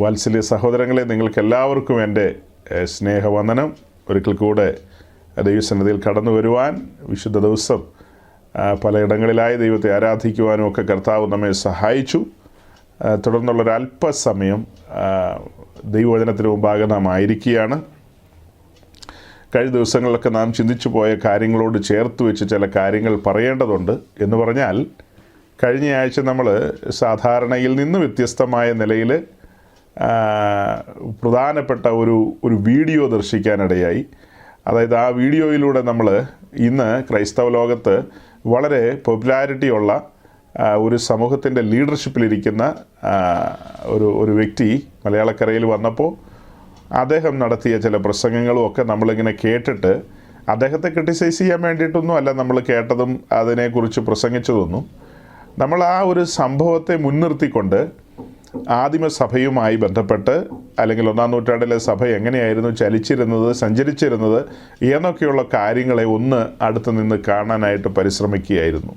വാത്സല്യ സഹോദരങ്ങളെ നിങ്ങൾക്ക് എല്ലാവർക്കും എന്റെ സ്നേഹവന്ദനം. ഒരിക്കൽ കൂടെ ദൈവസന്നിധിയിൽ കടന്നു വരുവാൻ വിശുദ്ധ ദിവസം പലയിടങ്ങളിലായി ദൈവത്തെ ആരാധിക്കുവാനും ഒക്കെ കർത്താവ് നമ്മെ സഹായിച്ചു. തുടർന്നുള്ള ഒരു അല്പസമയം ദൈവവചനത്തിന് മുമ്പാകെ നാം ആയിരിക്കുകയാണ്. കഴിഞ്ഞ ദിവസങ്ങളിലൊക്കെ നാം ചിന്തിച്ചു പോയ കാര്യങ്ങളോട് ചേർത്ത് വെച്ച് ചില കാര്യങ്ങൾ പറയേണ്ടതുണ്ട്. എന്ന് പറഞ്ഞാൽ കഴിഞ്ഞയാഴ്ച നമ്മൾ സാധാരണയിൽ നിന്ന് വ്യത്യസ്തമായ നിലയിൽ പ്രധാനപ്പെട്ട ഒരു ഒരു വീഡിയോ ദർശിക്കാനിടയായി. അതായത് ആ വീഡിയോയിലൂടെ നമ്മൾ ഇന്ന് ക്രൈസ്തവ ലോകത്ത് വളരെ പോപ്പുലാരിറ്റിയുള്ള ഒരു സമൂഹത്തിന്റെ ലീഡർഷിപ്പിലിരിക്കുന്ന ഒരു ഒരു വ്യക്തി മലയാളക്കരയിൽ വന്നപ്പോൾ അദ്ദേഹം നടത്തിയ ചില പ്രസംഗങ്ങളും ഒക്കെ നമ്മളിങ്ങനെ കേട്ടിട്ട് അദ്ദേഹത്തെ ക്രിട്ടിസൈസ് ചെയ്യാൻ വേണ്ടിയിട്ടൊന്നും അല്ല നമ്മൾ കേട്ടതും അതിനെക്കുറിച്ച് പ്രസംഗിച്ചതൊന്നും. നമ്മൾ ആ ഒരു സംഭവത്തെ മുൻനിർത്തിക്കൊണ്ട് ആദിമസഭയുമായി ബന്ധപ്പെട്ട് അല്ലെങ്കിൽ ഒന്നാം നൂറ്റാണ്ടിലെ സഭ എങ്ങനെയായിരുന്നു ചലിച്ചിരുന്നത് സഞ്ചരിച്ചിരുന്നത് എന്നൊക്കെയുള്ള കാര്യങ്ങളെ ഒന്ന് അടുത്ത് നിന്ന് കാണാനായിട്ട് പരിശ്രമിക്കുകയായിരുന്നു.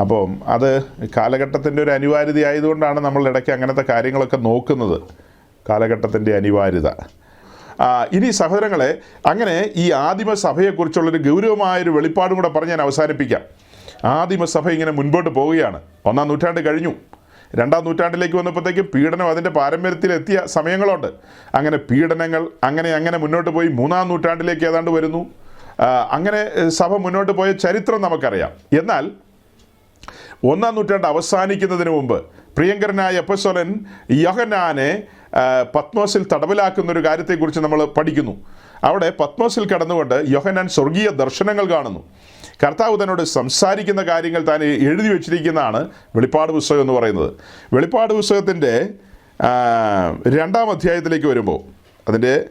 അപ്പം അത് കാലഘട്ടത്തിന്റെ ഒരു അനിവാര്യത ആയതുകൊണ്ടാണ് നമ്മൾ ഇടയ്ക്ക് അങ്ങനത്തെ കാര്യങ്ങളൊക്കെ നോക്കുന്നത്. കാലഘട്ടത്തിന്റെ അനിവാര്യത. ഇനി സഹോദരങ്ങളെ അങ്ങനെ ഈ ആദിമസഭയെക്കുറിച്ചുള്ളൊരു ഗൗരവമായൊരു വെളിപ്പാടും കൂടെ പറഞ്ഞ് ഞാൻ അവസാനിപ്പിക്കാം. ആദിമസഭ ഇങ്ങനെ മുൻപോട്ട് പോവുകയാണ്. ഒന്നാം നൂറ്റാണ്ട് കഴിഞ്ഞു. രണ്ടാം നൂറ്റാണ്ടിലേക്ക് വന്നപ്പോഴത്തേക്കും പീഡനം അതിന്റെ പാരമ്പര്യത്തിലെത്തിയ സമയങ്ങളുണ്ട്. അങ്ങനെ പീഡനങ്ങൾ അങ്ങനെ അങ്ങനെ മുന്നോട്ട് പോയി മൂന്നാം നൂറ്റാണ്ടിലേക്ക് ഏതാണ്ട് വരുന്നു. അങ്ങനെ സഭ മുന്നോട്ട് പോയ ചരിത്രം നമുക്കറിയാം. എന്നാൽ ഒന്നാം നൂറ്റാണ്ട് അവസാനിക്കുന്നതിന് മുമ്പ് പ്രിയങ്കരനായ എപ്പസോലൻ യഹനാനെ പത്മോസിൽ തടവിലാക്കുന്ന ഒരു കാര്യത്തെക്കുറിച്ച് നമ്മൾ പഠിക്കുന്നു. അവിടെ പത്മോസിൽ കടന്നുകൊണ്ട് യോഹനാൻ സ്വർഗീയ ദർശനങ്ങൾ കാണുന്നു. കർത്താവ് തന്നോട് സംസാരിക്കുന്ന കാര്യങ്ങൾ താൻ എഴുതി വെച്ചിരിക്കുന്നതാണ് വെളിപ്പാട് പുസ്തകം എന്ന് പറയുന്നത്. വെളിപ്പാട് പുസ്തകത്തിന്റെ രണ്ടാം അധ്യായത്തിലേക്ക് വരുമ്പോൾ അതിന്റെ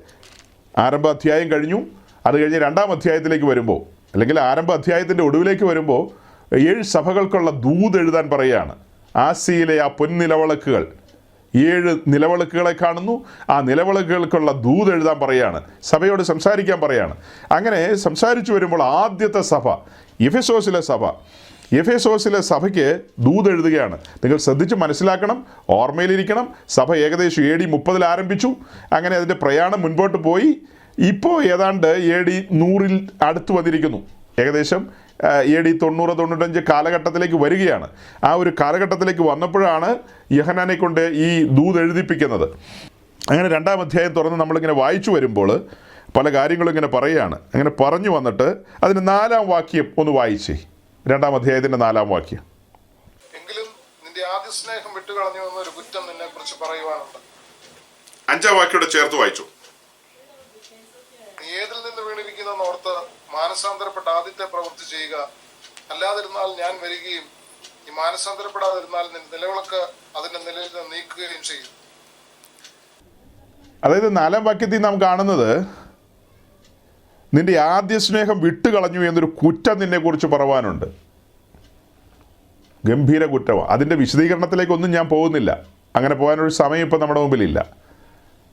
ആരംഭ അധ്യായം കഴിഞ്ഞു അത് കഴിഞ്ഞ് രണ്ടാം അധ്യായത്തിലേക്ക് വരുമ്പോൾ അല്ലെങ്കിൽ ആരംഭ അധ്യായത്തിന്റെ ഒടുവിലേക്ക് വരുമ്പോൾ ഏഴ് സഭകൾക്കുള്ള ദൂത് എഴുതാൻ പറയുകയാണ്. ആസിയിലെ ആ പൊൻനിലവിളക്കുകൾ. ഏഴ് നിലവിളക്കുകളെ കാണുന്നു. ആ നിലവിളക്കുകൾക്കുള്ള ദൂത് എഴുതാൻ പറയുകയാണ് സഭയോട് സംസാരിക്കാൻ പറയുകയാണ് അങ്ങനെ സംസാരിച്ചു വരുമ്പോൾ ആദ്യത്തെ സഭ എഫെസോസിലെ സഭ. എഫേസോസിലെ സഭയ്ക്ക് ദൂത് എഴുതുകയാണ്. നിങ്ങൾ ശ്രദ്ധിച്ച് മനസ്സിലാക്കണം ഓർമ്മയിലിരിക്കണം. സഭ ഏകദേശം എ ഡി മുപ്പതിൽ ആരംഭിച്ചു. അങ്ങനെ അതിന്റെ പ്രയാണം മുൻപോട്ട് പോയി. ഇപ്പോൾ ഏതാണ്ട് എ ഡി നൂറിൽ അടുത്ത് വന്നിരിക്കുന്നു. ഏകദേശം എ ഡി തൊണ്ണൂറ് തൊണ്ണൂറ്റഞ്ച് കാലഘട്ടത്തിലേക്ക് വരികയാണ്. ആ ഒരു കാലഘട്ടത്തിലേക്ക് വന്നപ്പോഴാണ് യഹനാനെ കൊണ്ട് ഈ ദൂത് എഴുതിപ്പിക്കുന്നത്. അങ്ങനെ രണ്ടാം അധ്യായം തുറന്ന് നമ്മളിങ്ങനെ വായിച്ചു വരുമ്പോൾ പല കാര്യങ്ങളും ഇങ്ങനെ പറയുകയാണ്. അങ്ങനെ പറഞ്ഞു വന്നിട്ട് അതിന് നാലാം വാക്യം ഒന്ന് വായിച്ചേ. രണ്ടാം അധ്യായത്തിന്റെ നാലാം വാക്യം. എങ്കിലും നിന്റെ ആദ്യ സ്നേഹം വിട്ടുകളഞ്ഞു എന്നൊരു കുറ്റം നിന്നെ കുറിച്ച് പറയുവാനുണ്ട്. അഞ്ചാം വാക്യോടെ ചേർത്ത് വായിച്ചു. നീ ഏതിൽ നിന്ന് വീണിരിക്കുന്ന ഓർത്ത് മാനസാന്തരപ്പെട്ട ആദ്യത്തെ പ്രവൃത്തി ചെയ്യുക. അല്ലാതിരുന്നാൽ ഞാൻ വരികയും ഈ മാനസാന്തരപ്പെടാതിരുന്നാൽ നിലവിളക്ക് അതിന്റെ നിലയിൽ നിന്ന് നീക്കുകയും ചെയ്യും. അതായത് നാലാം വാക്യത്തിൽ നാം കാണുന്നത് നിന്റെ ആദ്യ സ്നേഹം വിട്ടുകളഞ്ഞു എന്നൊരു കുറ്റം നിന്നെക്കുറിച്ച് പറവാനുണ്ട്. ഗംഭീര കുറ്റമാണ് അതിന്റെ വിശദീകരണത്തിലേക്കൊന്നും ഞാൻ പോകുന്നില്ല. അങ്ങനെ പോകാനൊരു സമയം ഇപ്പം നമ്മുടെ മുമ്പിലില്ല.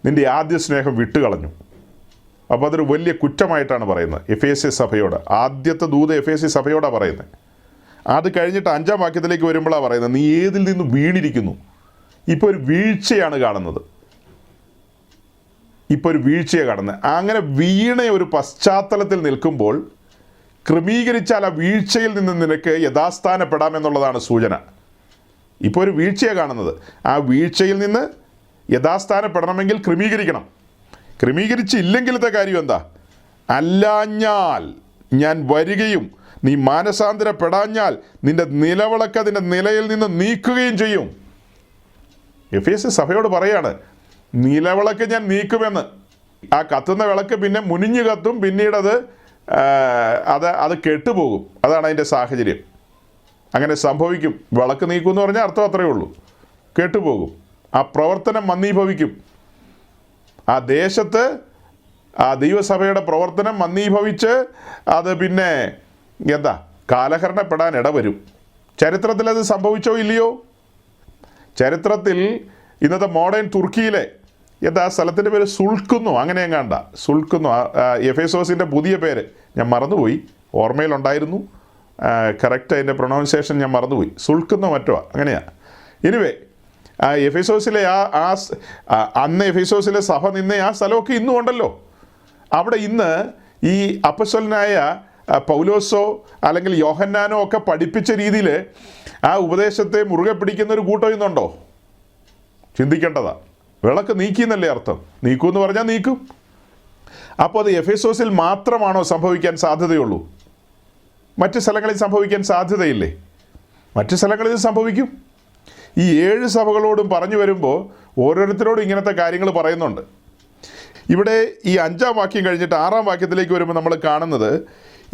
നിന്റെ ആദ്യ സ്നേഹം വിട്ടുകളഞ്ഞു. അപ്പോൾ അതൊരു വലിയ കുറ്റമായിട്ടാണ് പറയുന്നത്. എഫ് എസ് സി സഭയോട്. ആദ്യത്തെ ദൂത് എഫ് എസ് സി സഭയോടാണ് പറയുന്നത് അത് കഴിഞ്ഞിട്ട് അഞ്ചാം വാക്യത്തിലേക്ക് വരുമ്പോഴാണ് പറയുന്നത് നീ ഏതിൽ നിന്ന് വീണിരിക്കുന്നു? ഇപ്പോൾ ഒരു വീഴ്ചയാണ് കാണുന്നത്. ഇപ്പോൾ ഒരു വീഴ്ചയെ കാണുന്നത്. അങ്ങനെ വീണ ഒരു പശ്ചാത്തലത്തിൽ നിൽക്കുമ്പോൾ ക്രമീകരിച്ചാൽ ആ വീഴ്ചയിൽ നിന്ന് നിനക്ക് യഥാസ്ഥാനപ്പെടാമെന്നുള്ളതാണ് സൂചന. ഇപ്പോൾ ഒരു വീഴ്ചയെ കാണുന്നത്. ആ വീഴ്ചയിൽ നിന്ന് യഥാസ്ഥാനപ്പെടണമെങ്കിൽ ക്രമീകരിക്കണം. ക്രമീകരിച്ചില്ലെങ്കിലത്തെ കാര്യം എന്താ? അല്ലാഞ്ഞാൽ ഞാൻ വരികയും നീ മാനസാന്തരപ്പെടാഞ്ഞാൽ നിന്റെ നിലവിളക്ക് അതിന്റെ നിലയിൽ നിന്ന് നീക്കുകയും ചെയ്യും. എഫ് എസ് സഭയോട് പറയാണ് നിലവിളക്ക് ഞാൻ നീക്കുമെന്ന്. ആ കത്തുന്ന വിളക്ക് പിന്നെ മുനിഞ്ഞു കത്തും പിന്നീട് അത് അത് അത് കെട്ടുപോകും. അതാണ് അതിന്റെ സാഹചര്യം. അങ്ങനെ സംഭവിക്കും. വിളക്ക് നീക്കും എന്ന് പറഞ്ഞാൽ അർത്ഥം അത്രയേ ഉള്ളൂ. കെട്ടുപോകും. ആ പ്രവർത്തനം മന്ദീഭവിക്കും. ആ ദേശത്ത് ആ ദൈവസഭയുടെ പ്രവർത്തനം മന്ദീഭവിച്ച് അത് പിന്നെ എന്താ? കാലഹരണപ്പെടാൻ ഇടവരും. ചരിത്രത്തിൽ അത് സംഭവിച്ചോ ഇല്ലയോ? ചരിത്രത്തിൽ ഇന്നത്തെ മോഡേൺ തുർക്കിയിലെ എന്താ? ആ സ്ഥലത്തിന്റെ പേര് സുൾക്കുന്നു അങ്ങനെ എങ്ങാണ്ട. സുൾക്കുന്നു എഫ് എസോസിന്റെ പുതിയ പേര്. ഞാൻ മറന്നുപോയി. ഓർമ്മയിലുണ്ടായിരുന്നു. കറക്റ്റ് അതിന്റെ പ്രൊണൗൺസിയേഷൻ ഞാൻ മറന്നുപോയി. സുൾക്കുന്നോ മറ്റോ? അങ്ങനെയാണ് എനിവേ എഫിസോസിലെ ആ ആ അന്ന് എഫിസോസിലെ സഭ നിന്ന ആ സ്ഥലമൊക്കെ ഇന്നും ഉണ്ടല്ലോ. അവിടെ ഇന്ന് ഈ അപ്പസ്വലനായ പൗലോസോ അല്ലെങ്കിൽ യോഹന്നാനോ ഒക്കെ പഠിപ്പിച്ച രീതിയിൽ ആ ഉപദേശത്തെ മുറുകെ പിടിക്കുന്ന ഒരു കൂട്ടം ഇന്നുണ്ടോ? ചിന്തിക്കേണ്ടതാ. വിളക്ക് നീക്കി എന്നല്ലേ അർത്ഥം. നീക്കൂ എന്ന് പറഞ്ഞാൽ നീക്കും. അപ്പോൾ അത് എഫേസോസിൽ മാത്രമാണോ സംഭവിക്കാൻ സാധ്യതയുള്ളൂ? മറ്റ് സ്ഥലങ്ങളിൽ സംഭവിക്കാൻ സാധ്യതയില്ലേ? മറ്റ് സ്ഥലങ്ങളിൽ സംഭവിക്കും. ഈ ഏഴ് സഭകളോടും പറഞ്ഞു വരുമ്പോൾ ഓരോരുത്തരോടും ഇങ്ങനത്തെ കാര്യങ്ങൾ പറയുന്നുണ്ട്. ഇവിടെ ഈ അഞ്ചാം വാക്യം കഴിഞ്ഞിട്ട് ആറാം വാക്യത്തിലേക്ക് വരുമ്പോൾ നമ്മൾ കാണുന്നത്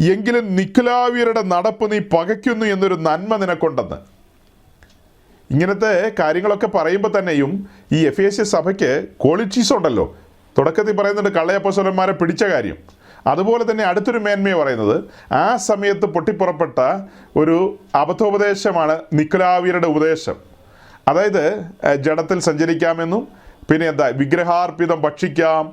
എങ്കിലും നിക്കുലാവിയരുടെ നടപ്പ് നീ പകയ്ക്കുന്നു എന്നൊരു നന്മ നിനക്കുണ്ടെന്ന്. ഇങ്ങനത്തെ കാര്യങ്ങളൊക്കെ പറയുമ്പോൾ തന്നെയും ഈ എഫ് എസ് സഭയ്ക്ക് ക്വാളിറ്റീസ് ഉണ്ടല്ലോ. തുടക്കത്തിൽ പറയുന്നുണ്ട് കള്ളയപ്പസ്വലന്മാരെ പിടിച്ച കാര്യം. അതുപോലെ തന്നെ അടുത്തൊരു മേന്മയെ പറയുന്നത് ആ സമയത്ത് പൊട്ടിപ്പുറപ്പെട്ട ഒരു അബദ്ധോപദേശമാണ് നിക്കുലാവിയരുടെ ഉപദേശം. അതായത് ജഡത്തിൽ സഞ്ചരിക്കാമെന്നും പിന്നെ എന്താ വിഗ്രഹാർപ്പിതം ഭക്ഷിക്കാം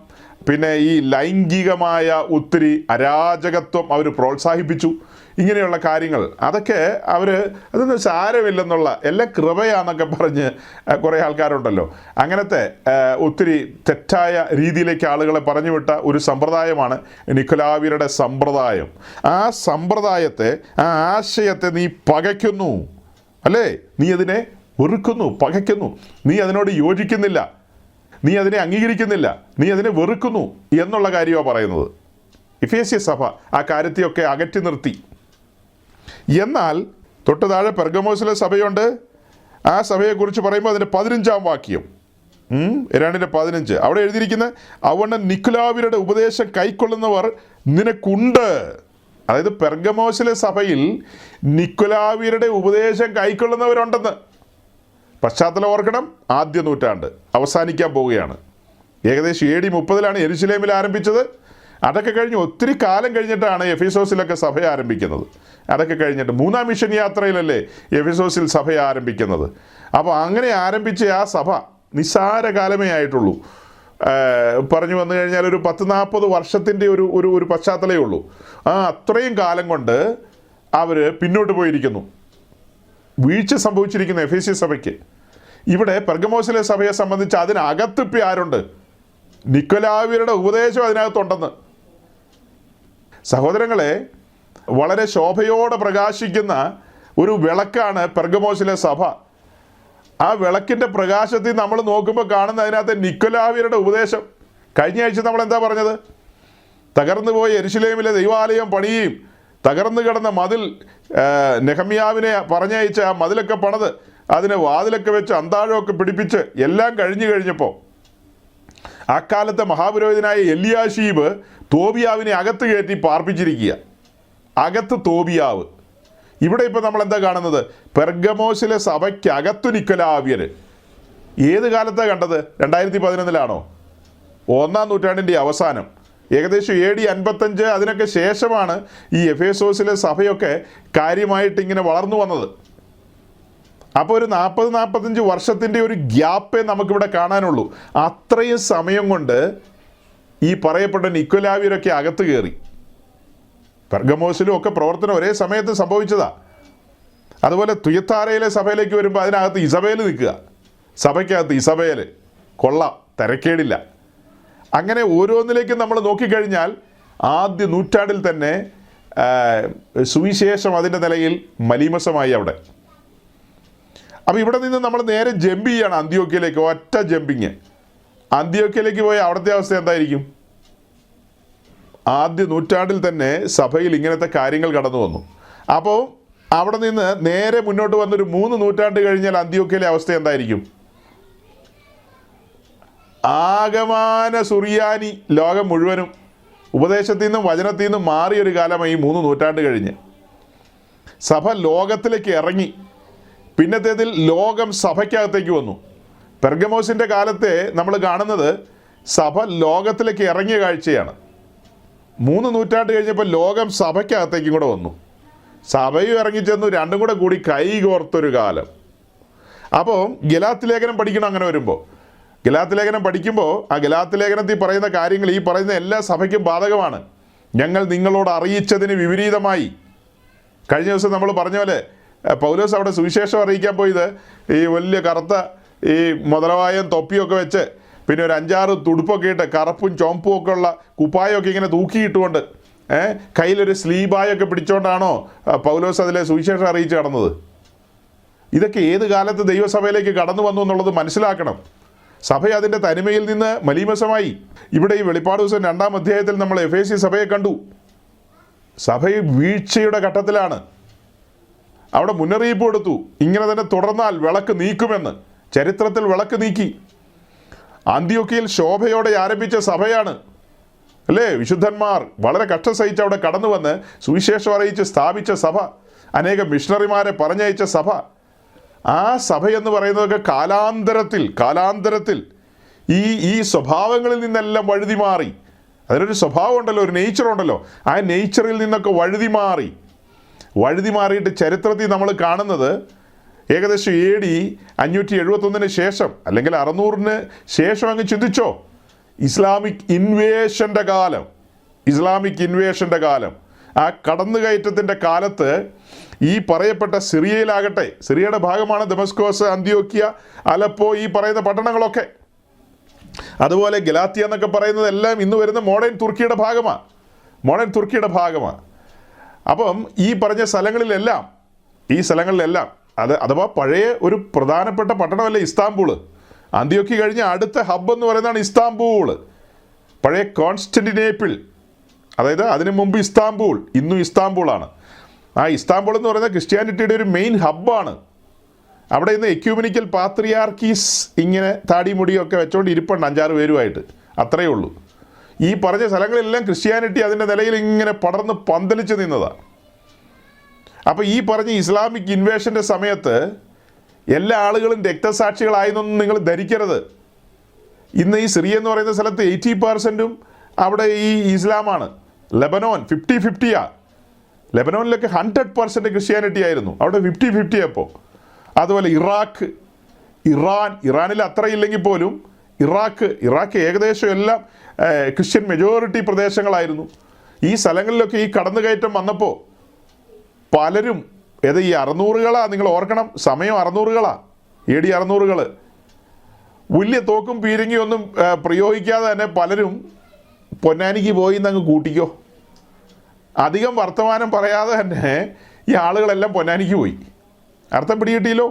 പിന്നെ ഈ ലൈംഗികമായ ഒത്തിരി അരാജകത്വം അവർ പ്രോത്സാഹിപ്പിച്ചു. ഇങ്ങനെയുള്ള കാര്യങ്ങൾ. അതൊക്കെ അവർ അതൊന്നും സാരമില്ലെന്നുള്ള എല്ലാ കൃപയാന്നൊക്കെ പറഞ്ഞ് കുറേ ആൾക്കാരുണ്ടല്ലോ. അങ്ങനത്തെ ഒത്തിരി തെറ്റായ രീതിയിലേക്ക് ആളുകളെ പറഞ്ഞുവിട്ട ഒരു സമ്പ്രദായമാണ് നിക്കുലാവിയരുടെ സമ്പ്രദായം. ആ സമ്പ്രദായത്തെ ആ ആശയത്തെ നീ പകയ്ക്കുന്നു. അല്ലേ? നീ അതിനെ വെറുക്കുന്നു പകയ്ക്കുന്നു. നീ അതിനോട് യോജിക്കുന്നില്ല. നീ അതിനെ അംഗീകരിക്കുന്നില്ല. നീ അതിനെ വെറുക്കുന്നു എന്നുള്ള കാര്യമാണ് പറയുന്നത്. ഇഫേസ്യ സഭ ആ കാര്യത്തെയൊക്കെ അകറ്റി നിർത്തി. എന്നാൽ തൊട്ട് താഴെ പെർഗമോസിലെ സഭയുണ്ട്. ആ സഭയെക്കുറിച്ച് പറയുമ്പോൾ അതിന്റെ പതിനഞ്ചാം വാക്യം. രണ്ടിന്റെ പതിനഞ്ച്. അവിടെ എഴുതിയിരിക്കുന്ന അവണ്ണ നിക്കുലാവിരുടെ ഉപദേശം കൈക്കൊള്ളുന്നവർ നിനക്കുണ്ട്. അതായത് പെർഗമോസിലെ സഭയിൽ നിക്കുലാവിരുടെ ഉപദേശം കൈക്കൊള്ളുന്നവരുണ്ടെന്ന്. പശ്ചാത്തലം ഓർക്കണം ആദ്യ നൂറ്റാണ്ട് അവസാനിക്കാൻ പോവുകയാണ്. ഏകദേശം എ ഡി മുപ്പതിലാണ് എരുസലേമിൽ ആരംഭിച്ചത്. അതൊക്കെ കഴിഞ്ഞ് ഒത്തിരി കാലം കഴിഞ്ഞിട്ടാണ് എഫിസോസിലൊക്കെ സഭ ആരംഭിക്കുന്നത്. അതൊക്കെ കഴിഞ്ഞിട്ട് മൂന്നാം മിഷൻ യാത്രയിലല്ലേ എഫിസോസിൽ സഭ ആരംഭിക്കുന്നത്. അപ്പോൾ അങ്ങനെ ആരംഭിച്ച ആ സഭ നിസ്സാര കാലമേ ആയിട്ടുള്ളൂ. പറഞ്ഞു വന്നു കഴിഞ്ഞാൽ ഒരു പത്ത് നാൽപ്പത് വർഷത്തിന്റെ ഒരു ഒരു ഒരു പശ്ചാത്തലമേ ഉള്ളൂ. ആ അത്രയും കാലം കൊണ്ട് അവർ പിന്നോട്ട് പോയിരിക്കുന്നു. വീഴ്ച സംഭവിച്ചിരിക്കുന്ന എഫ് എ സി സഭയ്ക്ക്. ഇവിടെ പെർഗമോസിലെ സഭയെ സംബന്ധിച്ച് അതിനകത്തിപ്പി ആരുണ്ട്? നിക്കോലാവിയരുടെ ഉപദേശം അതിനകത്തുണ്ടെന്ന്. സഹോദരങ്ങളെ വളരെ ശോഭയോടെ പ്രകാശിക്കുന്ന ഒരു വിളക്കാണ് പെർഗമോസിലെ സഭ. ആ വിളക്കിന്റെ പ്രകാശത്തിൽ നമ്മൾ നോക്കുമ്പോൾ കാണുന്ന അതിനകത്ത് നിക്കോലാവിയരുടെ ഉപദേശം. കഴിഞ്ഞ ആഴ്ച നമ്മൾ എന്താ പറഞ്ഞത്? തകർന്നു പോയ എരിശിലേമിലെ ദൈവാലയം പണിയും തകർന്നു കിടന്ന മതിൽ നെഹമ്യാവിനെ പറഞ്ഞയച്ച ആ മതിലൊക്കെ പണിത്. അതിന് വാതിലൊക്കെ വെച്ച് അന്താഴമൊക്കെ പിടിപ്പിച്ച് എല്ലാം കഴിഞ്ഞു കഴിഞ്ഞപ്പോൾ അക്കാലത്തെ മഹാപുരോഹിതനായ എലിയാഷീബ് തോബിയാവിനെ അകത്ത് കയറ്റി പാർപ്പിച്ചിരിക്കുക. അകത്ത് തോബിയാവ്. ഇവിടെ ഇപ്പോൾ നമ്മൾ എന്താ കാണുന്നത്? പെർഗമോസിലെ സഭയ്ക്ക് അകത്തു നിക്കലാവ്യർ ഏത് കാലത്താണ് കണ്ടത്? രണ്ടായിരത്തി പതിനൊന്നിലാണോ? ഒന്നാം നൂറ്റാണ്ടിന്റെ അവസാനം. ഏകദേശം എ ഡി അൻപത്തഞ്ച് അതിനൊക്കെ ശേഷമാണ് ഈ എഫേസോസിലെ സഭയൊക്കെ കാര്യമായിട്ട് ഇങ്ങനെ വളർന്നു വന്നത്. അപ്പോൾ ഒരു നാൽപ്പത് നാൽപ്പത്തഞ്ച് വർഷത്തിന്റെ ഒരു ഗ്യാപ്പേ നമുക്കിവിടെ കാണാനുള്ളൂ. അത്രയും സമയം കൊണ്ട് ഈ പറയപ്പെട്ട നിക്കോലാവിയരൊക്കെ അകത്ത് കയറി. പെർഗമോസിലും ഒക്കെ പ്രവർത്തനം ഒരേ സമയത്ത് സംഭവിച്ചതാ. അതുപോലെ തുയത്താരയിലെ സഭയിലേക്ക് വരുമ്പോൾ അതിനകത്ത് ഇസബേൽ നിൽക്കുക. സഭയ്ക്കകത്ത് ഇസബേൽ കൊള്ളാം തിരക്കേടില്ല. അങ്ങനെ ഓരോന്നിലേക്കും നമ്മൾ നോക്കിക്കഴിഞ്ഞാൽ ആദ്യ നൂറ്റാണ്ടിൽ തന്നെ സുവിശേഷം അതിന്റെ നിലയിൽ മലീമസമായി അവിടെ. അപ്പോൾ ഇവിടെ നിന്ന് നമ്മൾ നേരെ ജമ്പ് ചെയ്യണം അന്ത്യോക്കിയയിലേക്ക് ഒറ്റ ജമ്പിങ് അന്ത്യോക്കിയയിലേക്ക് പോയ അവിടുത്തെ അവസ്ഥ എന്തായിരിക്കും? ആദ്യ നൂറ്റാണ്ടിൽ തന്നെ സഭയിൽ ഇങ്ങനത്തെ കാര്യങ്ങൾ കടന്നു വന്നു. അപ്പോൾ അവിടെ നിന്ന് നേരെ മുന്നോട്ട് വന്നൊരു മൂന്ന് നൂറ്റാണ്ട് കഴിഞ്ഞാൽ അന്ത്യോക്യയിലെ അവസ്ഥ എന്തായിരിക്കും? ആഗമാന സുറിയാനി ലോകം മുഴുവനും ഉപദേശത്തിൽ നിന്നും വചനത്തിൽ നിന്നും മാറിയൊരു കാലമായി മൂന്ന് നൂറ്റാണ്ട് കഴിഞ്ഞ്. സഭ ലോകത്തിലേക്ക് ഇറങ്ങി. പിന്നത്തേതിൽ ലോകം സഭയ്ക്കകത്തേക്ക് വന്നു. പെർഗമോസിന്റെ കാലത്തെ നമ്മൾ കാണുന്നത് സഭ ലോകത്തിലേക്ക് ഇറങ്ങിയ കാഴ്ചയാണ്. മൂന്ന് നൂറ്റാണ്ട് കഴിഞ്ഞപ്പോൾ ലോകം സഭയ്ക്കകത്തേക്കും കൂടെ വന്നു. സഭയും ഇറങ്ങിച്ചെന്നു രണ്ടും കൂടെ കൂടി കൈകോർത്തൊരു കാലം. അപ്പോൾ ഗലാത്ത് ലേഖനം പഠിക്കണം അങ്ങനെ വരുമ്പോൾ. ഗലാത്ത് ലേഖനം പഠിക്കുമ്പോൾ ആ ഗലാത്ത് ലേഖനത്തിൽ പറയുന്ന കാര്യങ്ങൾ ഈ പറയുന്ന എല്ലാ സഭയ്ക്കും ബാധകമാണ്. ഞങ്ങൾ നിങ്ങളോട് അറിയിച്ചതിന് വിപരീതമായി. കഴിഞ്ഞ ദിവസം നമ്മൾ പറഞ്ഞ പോലെ പൗലോസ് അവിടെ സുവിശേഷം അറിയിക്കാൻ പോയത് ഈ വലിയ കറുത്ത ഈ മുതലവായം തൊപ്പിയൊക്കെ വെച്ച് പിന്നെ ഒരു അഞ്ചാറ് തുടുപ്പൊക്കെ ഇട്ട് കറുപ്പും ചുവപ്പും ഒക്കെ ഉള്ള കുപ്പായമൊക്കെ ഇങ്ങനെ തൂക്കിയിട്ടുകൊണ്ട് ഏഹ് കയ്യിലൊരു സ്ലീബായൊക്കെ പിടിച്ചോണ്ടാണോ പൗലോസ് അതിലെ സുവിശേഷം അറിയിച്ച് കടന്നത്? ഇതൊക്കെ ഏത് കാലത്ത് ദൈവസഭയിലേക്ക് കടന്നു വന്നു എന്നുള്ളത് മനസ്സിലാക്കണം. സഭ അതിന്റെ തനിമയിൽ നിന്ന് മലീമസമായി. ഇവിടെ ഈ വെളിപ്പാട് ദിവസം രണ്ടാം അധ്യായത്തിൽ നമ്മൾ എഫ് എ സി സഭയെ കണ്ടു. സഭ വീഴ്ചയുടെ ഘട്ടത്തിലാണ്. അവിടെ മുന്നറിയിപ്പ് കൊടുത്തു. ഇങ്ങനെ തന്നെ തുടർന്നാൽ വിളക്ക് നീക്കുമെന്ന്. ചരിത്രത്തിൽ വിളക്ക് നീക്കി. അന്ത്യൊക്കെയിൽ ശോഭയോടെ ആരംഭിച്ച സഭയാണ്. അല്ലേ? വിശുദ്ധന്മാർ വളരെ കഷ്ടം സഹിച്ച് അവിടെ കടന്നു വന്ന് സുവിശേഷം അറിയിച്ച് സ്ഥാപിച്ച സഭ. അനേകം മിഷണറിമാരെ പറഞ്ഞയച്ച സഭ. ആ സഭ എന്ന് പറയുന്നതൊക്കെ കാലാന്തരത്തിൽ കാലാന്തരത്തിൽ ഈ ഈ സ്വഭാവങ്ങളിൽ നിന്നെല്ലാം വഴുതി മാറി അതിനൊരു സ്വഭാവം ഉണ്ടല്ലോ ഒരു നേച്ചർ ഉണ്ടല്ലോ. ആ നേച്ചറിൽ നിന്നൊക്കെ വഴുതി മാറി വഴുതി മാറിയിട്ട് ചരിത്രത്തിൽ നമ്മൾ കാണുന്നത് ഏകദേശം എ ഡി അഞ്ഞൂറ്റി എഴുപത്തൊന്നിന് ശേഷം അല്ലെങ്കിൽ അറുന്നൂറിന് ശേഷം അങ്ങ് ചിന്തിച്ചോ? ഇസ്ലാമിക് ഇൻവേഷന്റെ കാലം ഇസ്ലാമിക് ഇൻവേഷന്റെ കാലം. ആ കടന്നുകയറ്റത്തിന്റെ കാലത്ത് ഈ പറയപ്പെട്ട സിറിയയിലാകട്ടെ സിറിയയുടെ ഭാഗമാണ് ദമസ്കോസ് അന്ത്യോക്കിയ അലപ്പോ ഈ പറയുന്ന പട്ടണങ്ങളൊക്കെ. അതുപോലെ ഗലാത്തിയ എന്നൊക്കെ പറയുന്നതെല്ലാം ഇന്ന് വരുന്ന മോഡേൺ തുർക്കിയുടെ ഭാഗമാണ് മോഡേൺ തുർക്കിയുടെ ഭാഗമാണ് അപ്പം ഈ പറഞ്ഞ സ്ഥലങ്ങളിലെല്ലാം ഈ സ്ഥലങ്ങളിലെല്ലാം അത് അഥവാ പഴയ ഒരു പ്രധാനപ്പെട്ട പട്ടണമല്ലേ ഇസ്താംബൂൾ അന്ത്യോക്കി കഴിഞ്ഞ അടുത്ത ഹബ്ബ് എന്ന് പറയുന്നതാണ് ഇസ്താംബൂൾ പഴയ കോൺസ്റ്റന്റിനേപ്പിൾ അതായത് അതിനു മുമ്പ് ഇസ്താംബൂൾ ഇന്നും ഇസ്താംബൂളാണ്. ആ ഇസ്താംബൂൾ എന്ന് പറയുന്നത് ക്രിസ്ത്യാനിറ്റിയുടെ ഒരു മെയിൻ ഹബ്ബാണ്. അവിടെ ഇന്ന് എക്യൂമിനിക്കൽ പാത്രിയാർക്കീസ് ഇങ്ങനെ താടി മുടിയൊക്കെ വെച്ചോണ്ട് ഇരിപ്പുണ്ട് അഞ്ചാറ് പേരുമായിട്ട്. അത്രയേ ഉള്ളൂ. ഈ പറഞ്ഞ സ്ഥലങ്ങളിലെല്ലാം ക്രിസ്ത്യാനിറ്റി അതിന്റെ നിലയിൽ ഇങ്ങനെ പടർന്ന് പന്തലിച്ച് നിന്നതാണ് അപ്പോൾ ഈ പറഞ്ഞ ഇസ്ലാമിക് ഇൻവേഷന്റെ സമയത്ത് എല്ലാ ആളുകളും രക്തസാക്ഷികളായെന്നൊന്നും നിങ്ങൾ ധരിക്കരുത്. ഇന്ന് ഈ സിറിയ എന്ന് പറയുന്ന സ്ഥലത്ത് എയ്റ്റി പെർസെന്റും അവിടെ ഈ ഇസ്ലാമാണ്. ലെബനോൻ ഫിഫ്റ്റി ഫിഫ്റ്റിയാ. ലെബനോനിലൊക്കെ ഹൺഡ്രഡ് പെർസെന്റ് ക്രിസ്ത്യാനിറ്റി ആയിരുന്നു. അവിടെ ഫിഫ്റ്റി ഫിഫ്റ്റി അപ്പോൾ അതുപോലെ ഇറാഖ് ഇറാൻ ഇറാനിൽ അത്ര ഇല്ലെങ്കിൽ പോലും ഇറാഖ് ഇറാഖ് ഏകദേശം എല്ലാം ക്രിസ്ത്യൻ മെജോറിറ്റി പ്രദേശങ്ങളായിരുന്നു. ഈ സ്ഥലങ്ങളിലൊക്കെ ഈ കടന്നുകയറ്റം വന്നപ്പോൾ പലരും ഏത് ഈ അറുന്നൂറുകളാ നിങ്ങൾ ഓർക്കണം സമയം അറുന്നൂറുകളാ എ ഡി അറുന്നൂറുകൾ വലിയ തോക്കും പീരങ്ങിയൊന്നും പ്രയോഗിക്കാതെ തന്നെ പലരും പൊന്നാനിക്ക് പോയി എന്നങ്ങ് കൂട്ടിക്കോ. അധികം വർത്തമാനം പറയാതെ തന്നെ ഈ ആളുകളെല്ലാം പൊന്നാനിക്ക് പോയി. അർത്ഥം പിടികിട്ടിയല്ലോ?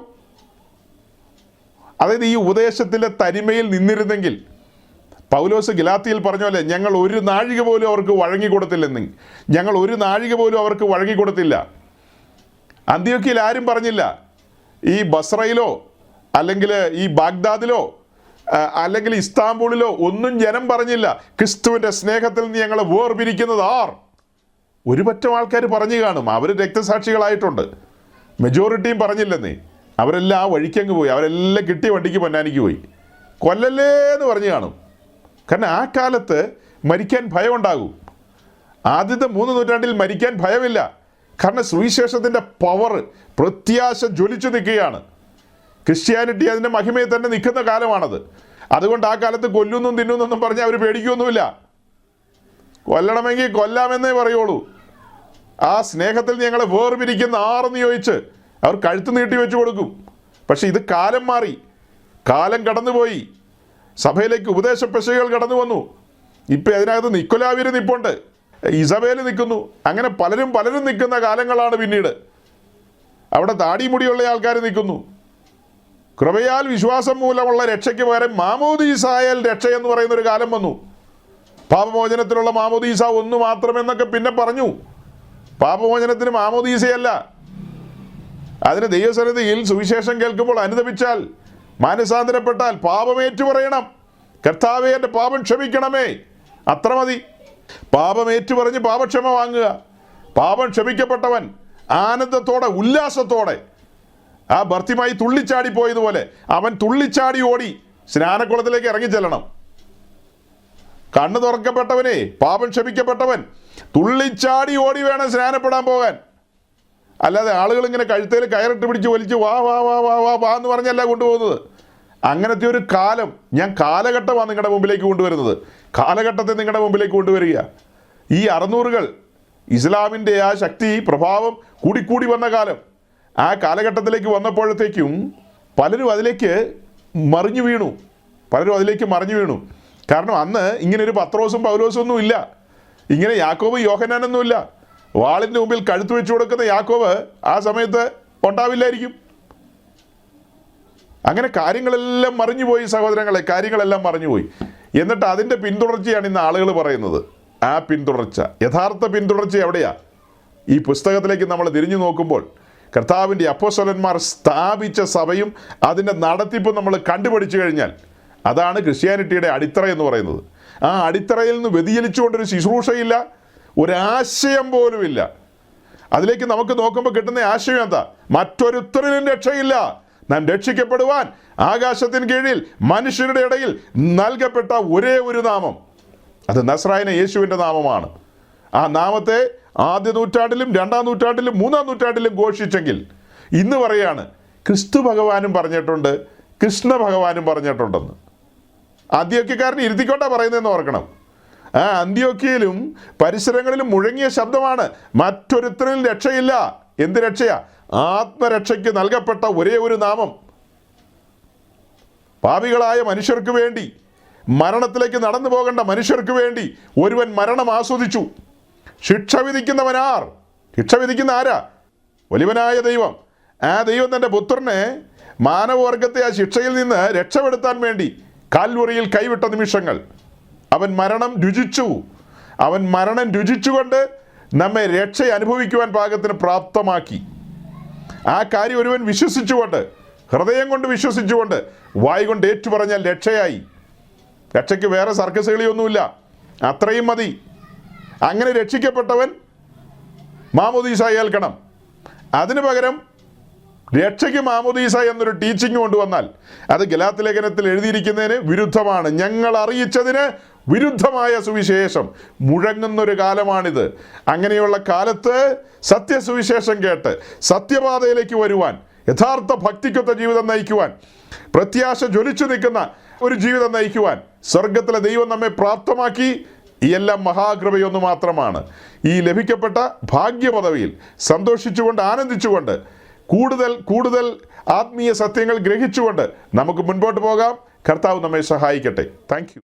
അതായത് ഈ ഉപദേശത്തിലെ തനിമയിൽ നിന്നിരുന്നെങ്കിൽ പൗലോസ് ഗിലാത്തിയിൽ പറഞ്ഞ പോലെ ഞങ്ങൾ ഒരു നാഴിക പോലും അവർക്ക് വഴങ്ങിക്കൊടുത്തില്ലെന്ന് ഞങ്ങൾ ഒരു നാഴിക പോലും അവർക്ക് വഴങ്ങിക്കൊടുത്തില്ല. അന്ത്യോക്കിയിൽ ആരും പറഞ്ഞില്ല ഈ ബസ്രയിലോ അല്ലെങ്കിൽ ഈ ബാഗ്ദാദിലോ അല്ലെങ്കിൽ ഇസ്താംബൂളിലോ ഒന്നും ജനം പറഞ്ഞില്ല ക്രിസ്തുവിന്റെ സ്നേഹത്തിൽ നിന്ന് ഞങ്ങളെ വേർപിരിക്കുന്നത് ആർ? ഒരുപറ്റം ആൾക്കാർ പറഞ്ഞു കാണും അവർ രക്തസാക്ഷികളായിട്ടുണ്ട്. മെജോറിറ്റിയും പറഞ്ഞില്ലെന്നേ. അവരെല്ലാം ആ വഴിക്കങ്ങ് പോയി. അവരെല്ലാം കിട്ടിയ വണ്ടിക്ക് പൊന്നാനിക്ക് പോയി. കൊല്ലല്ലേ എന്ന് പറഞ്ഞു കാണും. കാരണം ആ കാലത്ത് മരിക്കാൻ ഭയമുണ്ടാകും. ആദ്യത്തെ മൂന്ന് നൂറ്റാണ്ടിൽ മരിക്കാൻ ഭയമില്ല. കാരണം സുവിശേഷത്തിന്റെ പവർ പ്രത്യാശ ജ്വലിച്ചു നിൽക്കുകയാണ്. ക്രിസ്ത്യാനിറ്റി അതിന്റെ മഹിമയിൽ തന്നെ നിൽക്കുന്ന കാലമാണത്. അതുകൊണ്ട് ആ കാലത്ത് കൊല്ലുന്നും തിന്നുന്നൊന്നും പറഞ്ഞാൽ അവർ പേടിക്കൊന്നുമില്ല കൊല്ലണമെങ്കിൽ കൊല്ലാമെന്നേ പറയുള്ളൂ. ആ സ്നേഹത്തിൽ ഞങ്ങളെ വേർപിരിക്കുന്ന ആറെന്ന് ചോദിച്ച് അവർ കഴുത്ത് നീട്ടി വെച്ചു കൊടുക്കും. പക്ഷെ ഇത് കാലം മാറി. കാലം കടന്നുപോയി. സഭയിലേക്ക് ഉപദേശ പെശകൾ കടന്നു വന്നു. ഇപ്പം അതിനകത്ത് നിക്കൊലാവിര് നിപ്പുണ്ട്. ഇസബേൽ നിൽക്കുന്നു. അങ്ങനെ പലരും പലരും നിൽക്കുന്ന കാലങ്ങളാണ് പിന്നീട്. അവിടെ താടി മുടിയുള്ള ആൾക്കാർ നിൽക്കുന്നു. കൃപയാൽ വിശ്വാസം മൂലമുള്ള രക്ഷയ്ക്ക് പകരം മാമോദീസായൽ രക്ഷ എന്ന് പറയുന്ന ഒരു കാലം വന്നു. പാപമോചനത്തിലുള്ള മാമോദീസ ഒന്ന് മാത്രമെന്നൊക്കെ പിന്നെ പറഞ്ഞു. പാപമോചനത്തിന് മാമോദീസയല്ല അതിന് ദൈവസന്നിധിയിൽ സുവിശേഷം കേൾക്കുമ്പോൾ അനുദപിച്ചാൽ മാനസാന്തരപ്പെട്ടാൽ പാപമേറ്റു പറയണം കർത്താവെ എന്റെ പാപം ക്ഷമിക്കണമേ. അത്ര മതി. പാപമേറ്റു പറഞ്ഞ് പാപക്ഷമ വാങ്ങുക. പാപം ക്ഷമിക്കപ്പെട്ടവൻ ആനന്ദത്തോടെ ഉല്ലാസത്തോടെ ആ ഭർത്തിമായി തുള്ളിച്ചാടി പോയതുപോലെ അവൻ തുള്ളിച്ചാടി ഓടി സ്നാനക്കുളത്തിലേക്ക് ഇറങ്ങിച്ചെല്ലണം കണ്ണു തുറക്കപ്പെട്ടവനെ പാപം ക്ഷമിക്കപ്പെട്ടവൻ തുള്ളിച്ചാടി ഓടി വേണം സ്നാനപ്പെടാൻ പോകാൻ. അല്ലാതെ ആളുകൾ ഇങ്ങനെ കഴുത്തേൽ കയറിട്ട് പിടിച്ച് വലിച്ച് വാ വാ വാ വാ വാ വാ എന്ന് പറഞ്ഞല്ല കൊണ്ടുപോകുന്നത്. അങ്ങനത്തെ ഒരു കാലം ഞാൻ കാലഘട്ടമാണ് നിങ്ങളുടെ മുമ്പിലേക്ക് കൊണ്ടുവരുന്നത്. കാലഘട്ടത്തെ നിങ്ങളുടെ മുമ്പിലേക്ക് കൊണ്ടുവരിക. ഈ അറുന്നൂറുകൾ ഇസ്ലാമിന്റെ ആ ശക്തി പ്രഭാവം കൂടിക്കൂടി വന്ന കാലം. ആ കാലഘട്ടത്തിലേക്ക് വന്നപ്പോഴത്തേക്കും പലരും അതിലേക്ക് മറിഞ്ഞു വീണു. പലരും അതിലേക്ക് മറിഞ്ഞു വീണു. കാരണം അന്ന് ഇങ്ങനെ ഒരു പത്രോസും പൗലോസും ഒന്നും ഇല്ല. ഇങ്ങനെ യാക്കോബ് യോഹനാനൊന്നുമില്ല വാളിന്റെ മുമ്പിൽ കഴുത്ത് വെച്ചു കൊടുക്കുന്ന യാക്കോവ് ആ സമയത്ത് ഉണ്ടാവില്ലായിരിക്കും. അങ്ങനെ കാര്യങ്ങളെല്ലാം മറിഞ്ഞുപോയി സഹോദരങ്ങളെ കാര്യങ്ങളെല്ലാം മറിഞ്ഞുപോയി. എന്നിട്ട് അതിന്റെ പിന്തുടർച്ചയാണ് ഇന്ന് ആളുകൾ പറയുന്നത്. ആ പിന്തുടർച്ച യഥാർത്ഥ പിന്തുടർച്ച എവിടെയാ? ഈ പുസ്തകത്തിലേക്ക് നമ്മൾ തിരിഞ്ഞു നോക്കുമ്പോൾ കർത്താവിന്റെ അപ്പോസ്വലന്മാർ സ്ഥാപിച്ച സഭയും അതിന്റെ നടത്തിപ്പും നമ്മൾ കണ്ടുപിടിച്ചു കഴിഞ്ഞാൽ അതാണ് ക്രിസ്ത്യാനിറ്റിയുടെ അടിത്തറ എന്ന് പറയുന്നത്. ആ അടിത്തറയിൽ നിന്ന് വ്യതിചലിച്ചുകൊണ്ടൊരു ശുശ്രൂഷയില്ല. ഒരാശയം പോലുമില്ല. അതിലേക്ക് നമുക്ക് നോക്കുമ്പോൾ കിട്ടുന്ന ആശയം എന്താ? മറ്റൊരുത്തരിലും രക്ഷയില്ല. നാം രക്ഷിക്കപ്പെടുവാൻ ആകാശത്തിന് കീഴിൽ മനുഷ്യരുടെ ഇടയിൽ നൽകപ്പെട്ട ഒരേ ഒരു നാമം. അത് നസ്രായന യേശുവിന്റെ നാമമാണ്. ആ നാമത്തെ ആദ്യ നൂറ്റാണ്ടിലും രണ്ടാം നൂറ്റാണ്ടിലും മൂന്നാം നൂറ്റാണ്ടിലും ഘോഷിച്ചെങ്കിൽ ഇന്ന് പറയാണ് ക്രിസ്തു ഭഗവാനും പറഞ്ഞിട്ടുണ്ട് കൃഷ്ണ ഭഗവാനും പറഞ്ഞിട്ടുണ്ടെന്ന്. ആദ്യമൊക്കെ കാരണം ഇരുത്തിക്കോട്ടാ പറയുന്നതെന്ന് ഓർക്കണം. ആ അന്ത്യോക്യയിലും പരിസരങ്ങളിലും മുഴങ്ങിയ ശബ്ദമാണ്. മറ്റൊരുത്തരിൽ രക്ഷയില്ല. എന്ത് രക്ഷയാ? ആത്മരക്ഷയ്ക്ക് നൽകപ്പെട്ട ഒരേ ഒരു നാമം. പാപികളായ മനുഷ്യർക്ക് വേണ്ടി മരണത്തിലേക്ക് നടന്നു പോകേണ്ട മനുഷ്യർക്ക് വേണ്ടി ഒരുവൻ മരണം ആസ്വദിച്ചു. ശിക്ഷ വിധിക്കുന്നവനാർ. ശിക്ഷ വിധിക്കുന്ന ആരാ? വലിവനായ ദൈവം. ആ ദൈവം തന്റെ പുത്രനെ മാനവവർഗത്തെ ആ ശിക്ഷയിൽ നിന്ന് രക്ഷപ്പെടുത്താൻ വേണ്ടി കാൽവറിയിൽ കൈവിട്ട നിമിഷങ്ങൾ. അവൻ മരണം രുചിച്ചു. അവൻ മരണം രുചിച്ചുകൊണ്ട് നമ്മെ രക്ഷ അനുഭവിക്കുവാൻ പാകത്തിന് പ്രാപ്തമാക്കി. ആ കാര്യം ഒരുവൻ വിശ്വസിച്ചുകൊണ്ട് ഹൃദയം കൊണ്ട് വിശ്വസിച്ചുകൊണ്ട് വായി കൊണ്ട് ഏറ്റു പറഞ്ഞാൽ രക്ഷയായി. രക്ഷയ്ക്ക് വേറെ സർക്കസ് കളിയൊന്നുമില്ല. അത്രയും മതി. അങ്ങനെ രക്ഷിക്കപ്പെട്ടവൻ മാമോദീസ ഏൽക്കണം. അതിനു പകരം രക്ഷയ്ക്ക് മാമുദീസ എന്നൊരു ടീച്ചിങ് കൊണ്ടുവന്നാൽ അത് ഗലാത്ത് ലേഖനത്തിൽ എഴുതിയിരിക്കുന്നതിന് വിരുദ്ധമാണ്. ഞങ്ങൾ അറിയിച്ചതിന് വിരുദ്ധമായ സുവിശേഷം. മുഴങ്ങുന്നൊരു കാലമാണിത്. അങ്ങനെയുള്ള കാലത്ത് സത്യസുവിശേഷം കേട്ട് സത്യപാതയിലേക്ക് വരുവാൻ യഥാർത്ഥ ഭക്തിക്കൊത്ത ജീവിതം നയിക്കുവാൻ പ്രത്യാശ ജ്വലിച്ചു നിൽക്കുന്ന ഒരു ജീവിതം നയിക്കുവാൻ സ്വർഗത്തിലെ ദൈവം നമ്മെ പ്രാപ്തമാക്കി ഈ എല്ലാം മഹാകൃപയൊന്നു മാത്രമാണ്. ഈ ലഭിക്കപ്പെട്ട ഭാഗ്യപദവിയിൽ സന്തോഷിച്ചുകൊണ്ട് ആനന്ദിച്ചുകൊണ്ട് കൂടുതൽ കൂടുതൽ ആത്മീയ സത്യങ്ങൾ ഗ്രഹിച്ചുകൊണ്ട് നമുക്ക് മുൻപോട്ട് പോകാം. കർത്താവ് നമ്മെ സഹായിക്കട്ടെ. താങ്ക്